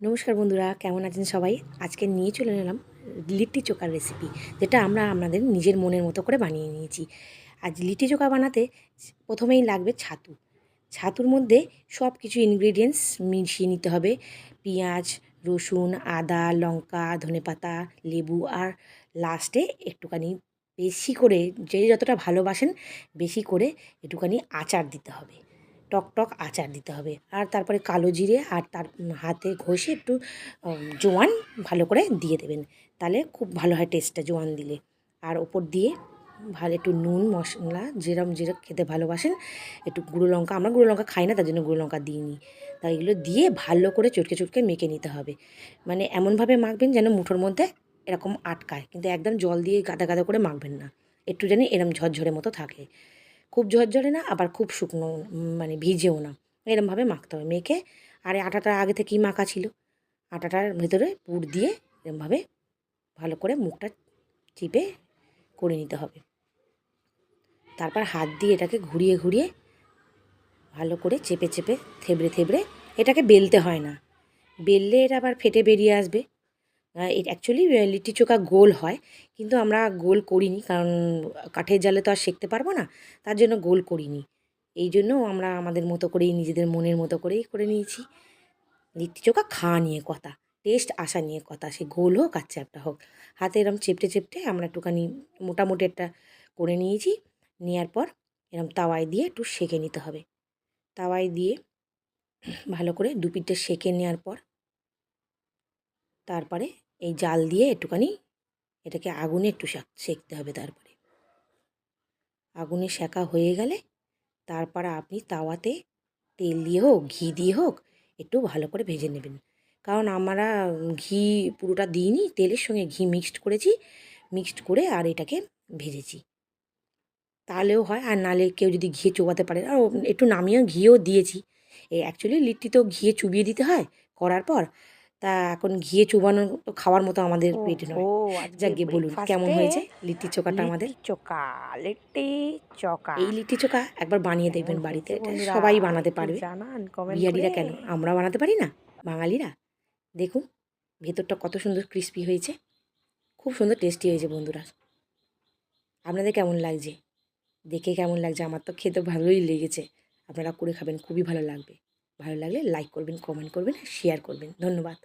নমস্কার বন্ধুরা, কেমন আছেন সবাই? আজকে নিয়ে চলে এলাম লিট্টি চোখার রেসিপি যেটা আমরা আমাদের নিজের মনের মতো করে বানিয়ে নিয়েছি। আজ লিট্টি চোখা বানাতে প্রথমেই লাগবে ছাতু। ছাতুর মধ্যে সব কিছু ইনগ্রিডিয়েন্টস মিশিয়ে নিতে হবে। পেঁয়াজ, রসুন, আদা, লঙ্কা, ধনেপাতা, লেবু আর লাস্টে একটুখানি বেশি করে, যে যতটা ভালোবাসেন, বেশি করে একটুখানি আচার দিতে হবে। টক টক আচার দিতে হবে। আর তারপরে কালো জিরে আর তার হাতে ঘষে একটু জোয়ান ভালো করে দিয়ে দেবেন। তাহলে খুব ভালো হয় টেস্টটা জোয়ান দিলে। আর ওপর দিয়ে ভালো একটু নুন, মশলা যেরম যেরকম খেতে ভালোবাসেন, একটু গুঁড়ো লঙ্কা। আমরা গুঁড়ো লঙ্কা খাই না, তার জন্য গুঁড়ো লঙ্কা দিইনি। তাই এগুলো দিয়ে ভালো করে চটকে চটকে মেখে নিতে হবে। মানে এমনভাবে মাখবেন যেন মুঠোর মধ্যে এরকম আটকায়। কিন্তু একদম জল দিয়ে গাদা গাদা করে মাখবেন না। একটু যেন এরম ঝরঝরে মতো থাকে। খুব ঝরঝরে না, আবার খুব শুকনো মানে ভিজেও না। এরমভাবে মাখতে হবে মেখে আর আটাটা আগে থেকেই মাখা ছিল। আটাটার ভেতরে পুর দিয়ে এরমভাবে ভালো করে মুখটা চিপে করে নিতে হবে। তারপর হাত দিয়ে এটাকে ঘুরিয়ে ঘুরিয়ে ভালো করে চেপে চেপে, থেবড়ে থেবড়ে এটাকে বেলতে হয় না। বেললে এটা আবার ফেটে বেরিয়ে আসবে। অ্যাকচুয়ালি লিট্টি চোখা গোল হয়, কিন্তু আমরা গোল করিনি, কারণ কাঠের জালে তো আর সেঁকতে পারব না, তার জন্য গোল করিনি। এই জন্য আমরা আমাদের মতো করেই, নিজেদের মনের মতো করেই করে নিয়েছি। লিট্টি চোখা খাওয়া নিয়ে কথা টেস্ট আসা নিয়ে কথা, সে গোল হোক আর চ্যাপটা হোক। হাতে এরম চেপটে চেপটে আমরা একটুখানি মোটামুটি একটা করে নিয়েছি নেওয়ার পর এরম তাওয়ায় দিয়ে একটু সেঁকে নিতে হবে। তাওয়ায় দিয়ে ভালো করে দু পিঠটা সেঁকে নেওয়ার পর তারপরে এই জাল দিয়ে একটুখানি এটাকে আগুনে একটু সেঁকতে হবে তারপরে। আগুনে সেঁকা হয়ে গেলে তারপর আপনি তাওয়াতে তেল দিয়ে হোক, ঘি দিয়ে হোক, একটু ভালো করে ভেজে নেবেন। কারণ আমরা ঘি পুরোটা দিইনি, তেলের সঙ্গে ঘি মিক্সড করেছি মিক্সড করে আর এটাকে ভেজেছি। তাহলেও হয়, আর নালে কেউ যদি ঘিয়ে চোবাতে পারে আর একটু নামিয়েও ঘিও দিয়েছি। এই অ্যাকচুয়ালি লিট্টি তো ঘিয়ে চুবিয়ে দিতে হয়, করার পর এখন ঘিয়ে চুবানো তো খাওয়ার মতো আমাদের পেটে নয়। যাকে বলুন কেমন হয়েছে লিট্টি চোখাটা আমাদের? চোকা লিট্টি চোকা। এই লিট্টি চোখা একবার বানিয়ে দেখবেন বাড়িতে এটা বন্ধুরা? সবাই বানাতে পারবে। বিহারিরা কেন? আমরা বানাতে পারি না? বাঙালিরা? দেখুন ভেতরটা কত সুন্দর ক্রিস্পি হয়েছে। খুব সুন্দর টেস্টি হয়েছে বন্ধুরা। আপনাদের কেমন লাগছে? দেখে কেমন লাগছে? আমার তো খেতে ভালোই লেগেছে। আপনারা করে খাবেন খুবই ভালো লাগবে। ভালো লাগলে লাইক করবেন কমেন্ট করবেন শেয়ার করবেন। ধন্যবাদ।